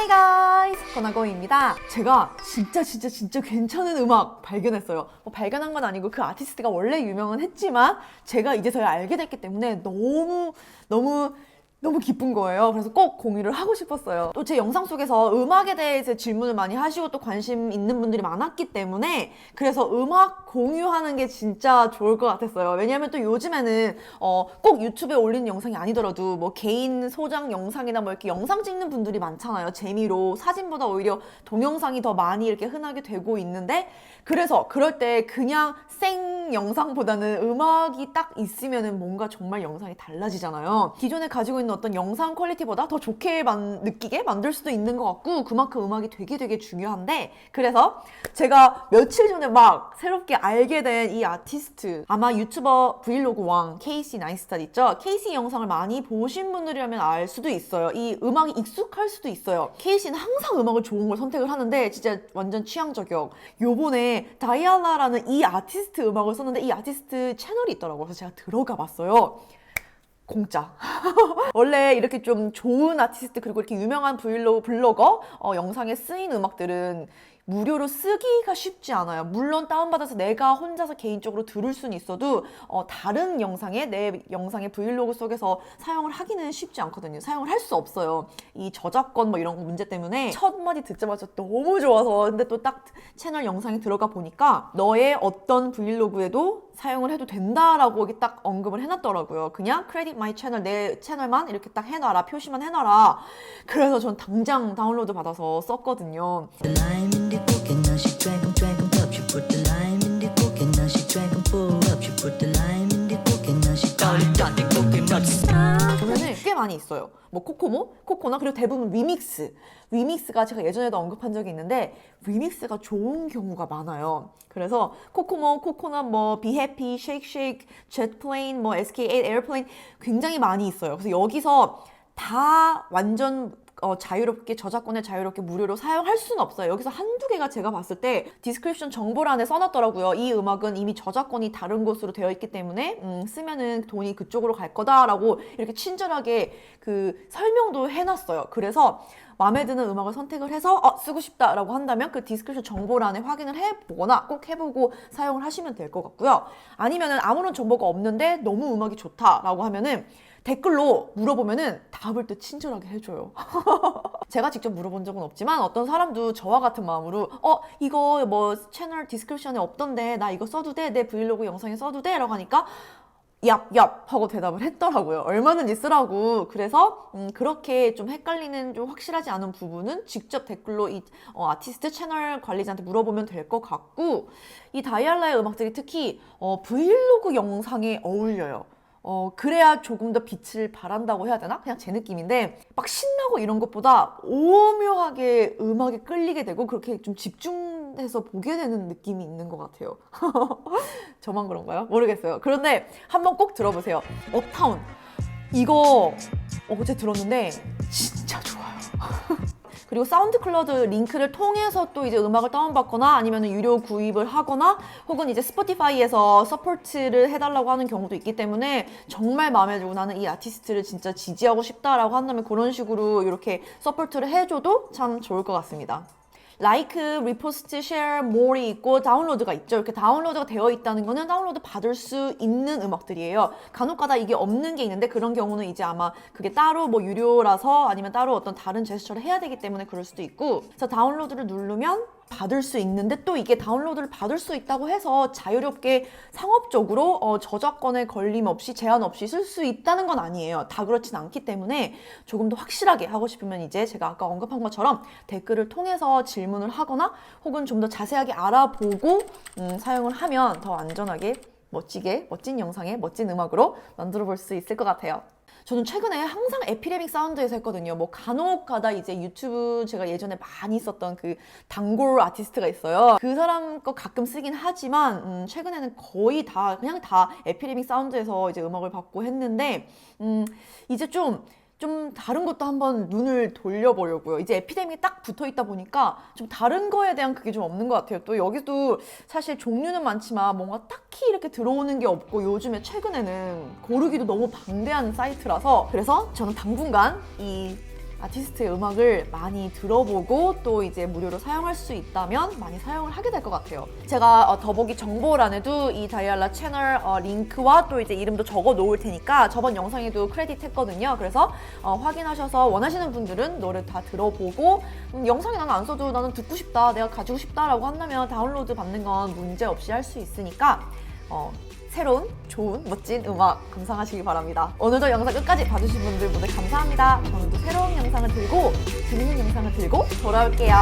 Hi guys! 권하고입니다. 제가 진짜 진짜 진짜 괜찮은 음악 발견했어요. 뭐 발견한 건 아니고 그 아티스트가 원래 유명은 했지만 제가 이제서야 알게 됐기 때문에 너무 너무 너무 기쁜 거예요. 그래서 꼭 공유를 하고 싶었어요. 또 제 영상 속에서 음악에 대해서 질문을 많이 하시고 또 관심 있는 분들이 많았기 때문에 그래서 음악 공유하는 게 진짜 좋을 것 같았어요. 왜냐하면 또 요즘에는 어, 꼭 유튜브에 올리는 영상이 아니더라도 뭐 개인 소장 영상이나 뭐 이렇게 영상 찍는 분들이 많잖아요. 재미로 사진보다 오히려 동영상이 더 많이 이렇게 흔하게 되고 있는데 그래서 그럴 때 그냥 생 영상보다는 음악이 딱 있으면은 뭔가 정말 영상이 달라지잖아요. 기존에 가지고 있는 어떤 영상 퀄리티보다 더 좋게 만, 느끼게 만들 수도 있는 것 같고 그만큼 음악이 되게 되게 중요한데 그래서 제가 며칠 전에 막 새롭게 알게 된 이 아티스트 아마 유튜버 브이로그 왕 케이시 나이스tat 있죠? 케이시 영상을 많이 보신 분들이라면 알 수도 있어요. 이 음악이 익숙할 수도 있어요. 케이시는 항상 음악을 좋은 걸 선택을 하는데 진짜 완전 취향 저격. 요번에 다이아나라는 이 아티스트 음악을 썼는데 이 아티스트 채널이 있더라고요. 그래서 제가 들어가 봤어요. 공짜. 원래 이렇게 좀 좋은 아티스트 그리고 이렇게 유명한 브이로그 블로거 어, 영상에 쓰인 음악들은 무료로 쓰기가 쉽지 않아요. 물론 다운받아서 내가 혼자서 개인적으로 들을 수는 있어도 어, 다른 영상에 내 영상의 브이로그 속에서 사용을 하기는 쉽지 않거든요. 사용을 할 수 없어요. 이 저작권 뭐 이런 거 문제 때문에 첫 마디 듣자마자 너무 좋아서 근데 또 딱 채널 영상에 들어가 보니까 너의 어떤 브이로그에도 사용을 해도 된다라고 여기 딱 언급을 해놨더라고요. 그냥 크레딧 마이 채널 내 채널만 이렇게 딱 해놔라 표시만 해놔라. 그래서 전 당장 다운로드 받아서 썼거든요. 많이 있어요. 뭐 코코모, 코코나 그리고 대부분 리믹스. 리믹스가 제가 예전에도 언급한 적이 있는데 리믹스가 좋은 경우가 많아요. 그래서 코코모, 코코넛, 뭐 비해피, 쉐이크 쉐이크, jetplane, 뭐 SK8 에어플레인 굉장히 많이 있어요. 그래서 여기서 다 완전 어, 자유롭게 저작권을 자유롭게 무료로 사용할 수는 없어요. 여기서 한두 개가 제가 봤을 때 디스크립션 정보란에 써놨더라고요. 이 음악은 이미 저작권이 다른 곳으로 되어 있기 때문에 음, 쓰면은 돈이 그쪽으로 갈 거다라고 이렇게 친절하게 그 설명도 해놨어요. 그래서 마음에 드는 음악을 선택을 해서 어, 쓰고 싶다라고 한다면 그 디스크립션 정보란에 확인을 해보거나 꼭 해보고 사용을 하시면 될 것 같고요. 아니면은 아무런 정보가 없는데 너무 음악이 좋다라고 하면은 댓글로 물어보면은 답을 또 친절하게 해줘요. 제가 직접 물어본 적은 없지만 어떤 사람도 저와 같은 마음으로 어 이거 뭐 채널 디스크립션에 없던데 나 이거 써도 돼? 내 브이로그 영상에 써도 돼? 라고 하니까 얍얍 하고 대답을 했더라고요. 얼마든지 쓰라고. 그래서 음, 그렇게 좀 헷갈리는 좀 확실하지 않은 부분은 직접 댓글로 이 어, 아티스트 채널 관리자한테 물어보면 될 것 같고 이 다이알라의 음악들이 특히 어, 브이로그 영상에 어울려요. 어, 그래야 조금 더 빛을 발한다고 해야 되나? 그냥 제 느낌인데, 막 신나고 이런 것보다 오묘하게 음악에 끌리게 되고, 그렇게 좀 집중 해서 보게 되는 느낌이 있는 것 같아요. 저만 그런가요? 모르겠어요. 그런데 한번 꼭 들어보세요. 업타운. 이거 어제 들었는데, 진짜 좋아요. 그리고 사운드 클라우드 링크를 통해서 또 이제 음악을 다운받거나 아니면 유료 구입을 하거나 혹은 이제 스포티파이에서 서포트를 해달라고 하는 경우도 있기 때문에 정말 마음에 들고 나는 이 아티스트를 진짜 지지하고 싶다라고 한다면 그런 식으로 이렇게 서포트를 해줘도 참 좋을 것 같습니다. 라이크, 리포스트, 쉐어, 모이 있고 다운로드가 있죠. 이렇게 다운로드가 되어 있다는 거는 다운로드 받을 수 있는 음악들이에요. 간혹가다 이게 없는 게 있는데 그런 경우는 이제 아마 그게 따로 뭐 유료라서 아니면 따로 어떤 다른 제스처를 해야 되기 때문에 그럴 수도 있고 그래서 다운로드를 누르면 받을 수 있는데 또 이게 다운로드를 받을 수 있다고 해서 자유롭게 상업적으로 어, 저작권에 걸림 없이 제한 없이 쓸 수 있다는 건 아니에요. 다 그렇진 않기 때문에 조금 더 확실하게 하고 싶으면 이제 제가 아까 언급한 것처럼 댓글을 통해서 질문을 하거나 혹은 좀 더 자세하게 알아보고 음, 사용을 하면 더 안전하게 멋지게 멋진 영상에 멋진 음악으로 만들어 볼 수 있을 것 같아요. 저는 최근에 항상 에피데믹 사운드에서 했거든요. 뭐 간혹 가다 이제 유튜브 제가 예전에 많이 썼던 그 단골 아티스트가 있어요. 그 사람 거 가끔 쓰긴 하지만 음, 최근에는 거의 다 그냥 다 에피데믹 사운드에서 이제 음악을 받고 했는데 음, 이제 좀 좀 다른 것도 한번 눈을 돌려보려고요. 이제 에피데믹이 딱 붙어 있다 보니까 좀 다른 거에 대한 그게 좀 없는 것 같아요. 또 여기도 사실 종류는 많지만 뭔가 딱히 이렇게 들어오는 게 없고 요즘에 최근에는 고르기도 너무 방대한 사이트라서 그래서 저는 당분간 이 아티스트의 음악을 많이 들어보고 또 이제 무료로 사용할 수 있다면 많이 사용을 하게 될 것 같아요. 제가 어, 더보기 정보란에도 이 다이알라 채널 어, 링크와 또 이제 이름도 적어 놓을 테니까 저번 영상에도 크레딧 했거든요. 그래서 어, 확인하셔서 원하시는 분들은 노래 다 들어보고 음, 영상에 나는 안 써도 나는 듣고 싶다, 내가 가지고 싶다라고 한다면 다운로드 받는 건 문제 없이 할 수 있으니까 어, 새로운 좋은 멋진 음악 감상하시기 바랍니다. 오늘도 영상 끝까지 봐주신 분들 모두 감사합니다. 저는 또 새로운 영상을 들고 재밌는 영상을 들고 돌아올게요.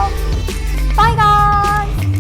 바이 가이!